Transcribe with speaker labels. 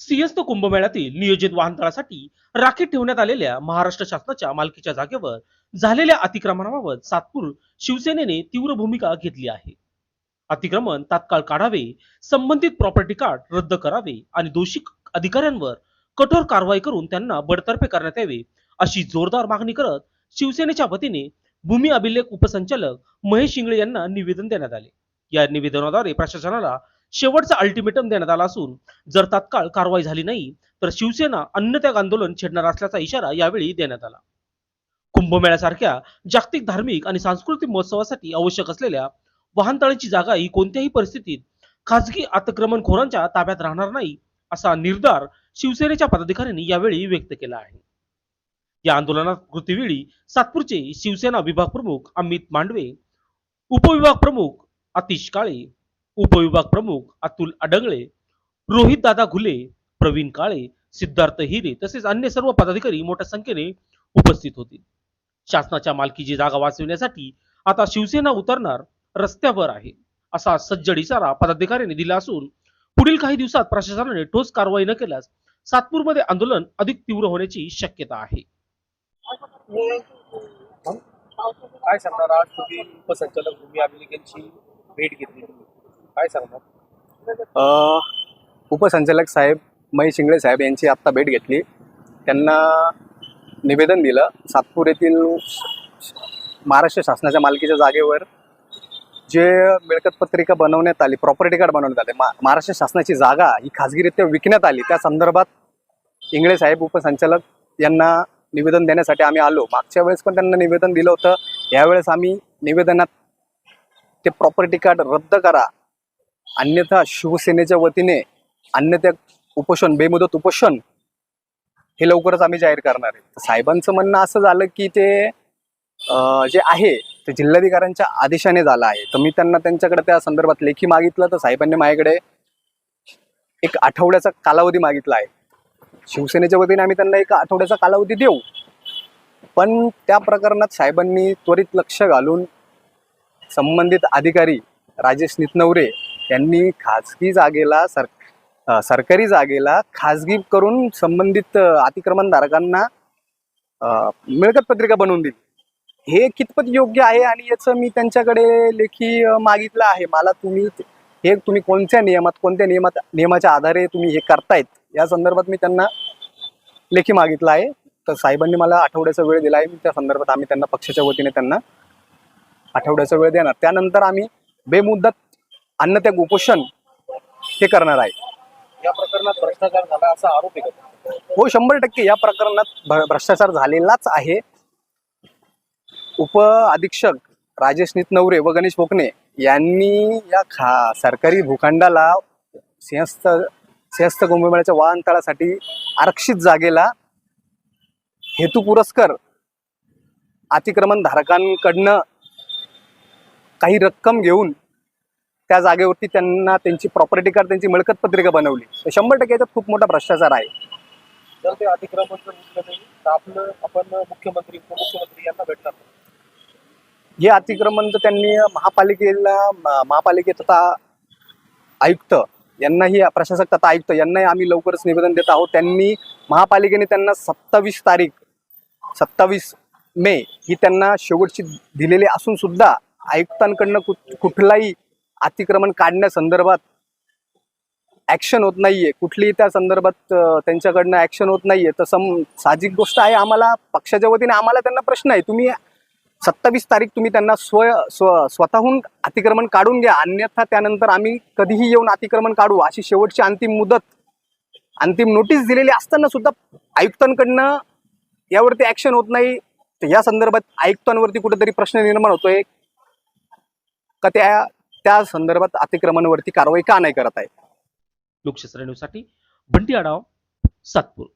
Speaker 1: सिंहस्थ कुंभमेळ्यातील नियोजित वाहनतळासाठी राखीत ठेवण्यात आलेल्या महाराष्ट्र शासनाच्या मालकीच्या जागेवर झालेल्या अतिक्रमणाबाबत सातपूर शिवसेनेने तीव्र भूमिका घेतली आहे. अतिक्रमण तात्काळ काढावे संबंधित प्रॉपर्टी कार्ड रद्द करावे आणि दोषी अधिकाऱ्यांवर कठोर कारवाई करून त्यांना बडतर्फे करण्यात यावे अशी जोरदार मागणी करत शिवसेनेच्या वतीने भूमी अभिलेख उपसंचालक महेश इंगळे यांना निवेदन देण्यात आले. या निवेदनाद्वारे प्रशासनाला शेवटचा अल्टिमेटम देण्यात आला असून जर तात्काळ कारवाई झाली नाही तर शिवसेना अन्नत्याग आंदोलन छेडणार असल्याचा इशारा यावेळी देण्यात आला. कुंभमेळ्यासारख्या जागतिक धार्मिक आणि सांस्कृतिक महोत्सवासाठी आवश्यक असलेल्या वाहनतळाची जागा ही कोणत्याही परिस्थितीत खासगी अतिक्रमणखोरांच्या ताब्यात राहणार नाही असा निर्धार शिवसेनेच्या पदाधिकाऱ्यांनी यावेळी व्यक्त केला आहे. या आंदोलनात कृतीवेळी सातपूरचे शिवसेना विभाग प्रमुख अमित मांडवे उपविभाग प्रमुख आतिश काळे उपविभाग प्रमुख अतुल अडंगळे रोहित दादा घुले प्रवीण काळे सिद्धार्थ हिरे तसेच अन्य सर्व पदाधिकारी मोठ्या संख्येने उपस्थित होते. शासनाच्या मालकीची जागा वाचविण्यासाठी आता शिवसेना उतरणार रस्त्यावर आहे असा सज्जड इशारा पदाधिकाऱ्यांनी दिला असून पुढील काही दिवसात प्रशासनाने ठोस कारवाई न केल्यास सातपूरमध्ये आंदोलन अधिक तीव्र होण्याची शक्यता आहे.
Speaker 2: काय सांगणार आज तुम्ही उपसंचालक भूमी अभिलेखांची भेट घेतली. काय सांगणार?
Speaker 3: उपसंचालक साहेब महेश शिंगळे साहेब यांची आत्ता भेट घेतली. त्यांना निवेदन दिलं सातपूर येथील महाराष्ट्र शासनाच्या मालकीच्या जागेवर जे मिळकत पत्रिका बनवण्यात आली प्रॉपर्टी कार्ड बनवण्यात आले मा महाराष्ट्र शासनाची जागा ही खाजगीरित्या विकण्यात आली. त्या संदर्भात इंगळे साहेब उपसंचालक यांना निवेदन देण्यासाठी आम्ही आलो. मागच्या वेळेस पण त्यांना निवेदन दिलं होतं. यावेळेस आम्ही निवेदनात ते प्रॉपर्टी कार्ड रद्द करा अन्यथा शिवसेनेच्या वतीने अन्यथा उपोषण बेमुदत उपोषण हे लवकरच आम्ही जाहीर करणार आहे. साहेबांचं म्हणणं असं झालं की ते जे आहे ते जिल्हाधिकाऱ्यांच्या आदेशाने झालं आहे. तर मी त्यांना त्यांच्याकडे त्या संदर्भात लेखी मागितलं तर साहेबांनी माझ्याकडे एक आठवड्याचा कालावधी मागितला आहे. शिवसेनेच्या वतीने आम्ही त्यांना एक आठवड्याचा कालावधी देऊ. पण त्या प्रकरणात साहेबांनी त्वरित लक्ष घालून संबंधित अधिकारी राजेश नितनवरे त्यांनी खाजगी जागेला सर सरकारी जागेला खाजगी करून संबंधित अतिक्रमणधारकांना मिळकत पत्रिका बनवून दिली. हे कितपत योग्य आहे आणि याचं मी त्यांच्याकडे लेखी मागितलं आहे. मला तुम्ही हे तुम्ही कोणत्या नियमात कोणत्या नियमात नियमाच्या आधारे तुम्ही हे करतायत या संदर्भात मी त्यांना लेखी मागितलं आहे. तर साहेबांनी मला आठवड्याचा वेळ दिला आहे. त्या संदर्भात आम्ही त्यांना पक्षाच्या वतीने त्यांना आठवड्याचा वेळ देणार. त्यानंतर आम्ही बेमुदत अन्नत्याग उपोषण हे करणार आहे
Speaker 2: या प्रकरणात भ्रष्टाचार झाला असा आरोप आहे?
Speaker 3: हो शंभर टक्के या प्रकरणात भ्र- भ्रष्टाचार झालेलाच आहे उप अधीक्षक राजेश नितनवरे व गणेश कोकणे यांनी या खा सरकारी भूखंडाला सिंहस्थ सिंहस्थ कुंभमेळ्याच्या वाहनतळासाठी आरक्षित जागेला हेतू पुरस्कर अतिक्रमण धारकांकडनं काही रक्कम घेऊन त्या जागेवरती त्यांना त्यांची प्रॉपर्टी कार्ड त्यांची मिळकत पत्रिका बनवली. तर शंभर टक्के याच्यात खूप मोठा भ्रष्टाचार आहे.
Speaker 2: जर ते अतिक्रमण जर उठलं नाही तर आपलं आपण मुख्यमंत्री उपमुख्यमंत्री यांना भेटणार नाही.
Speaker 3: हे अतिक्रमण तर त्यांनी महापालिकेला म- महापालिकेत तथा आयुक्त यांनाही प्रशासक तथा आयुक्त यांनाही आम्ही लवकरच निवेदन देत आहोत. त्यांनी महापालिकेने त्यांना सत्तावीस तारीख सत्तावीस मे ही त्यांना शेवटची दिलेली असून सुद्धा आयुक्तांकडनं कुठ कुठलाही अतिक्रमण काढण्यासंदर्भात ऍक्शन होत नाहीये. कुठलीही त्या संदर्भात त्यांच्याकडनं ऍक्शन होत नाहीये. तर सम साहजिक गोष्ट आहे आम्हाला पक्षाच्या वतीने आम्हाला त्यांना प्रश्न आहे. तुम्ही सत्तावीस तारीख तुम्ही त्यांना स्व स्व स्वतःहून अतिक्रमण काढून घ्या. अन्यथा त्यानंतर आम्ही कधीही येऊन अतिक्रमण काढू. अशी शेवटची अंतिम मुदत अंतिम नोटीस दिलेली असताना सुद्धा आयुक्तांकडनं यावरती ऍक्शन होत नाही. तर या संदर्भात आयुक्तांवरती कुठेतरी प्रश्न निर्माण होतोय. का त्या त्या संदर्भात अतिक्रमणावरती कारवाई का नाही करत आहे?
Speaker 1: लोकशास्त्र न्यूजसाठी बंटी आढाव सातपूर.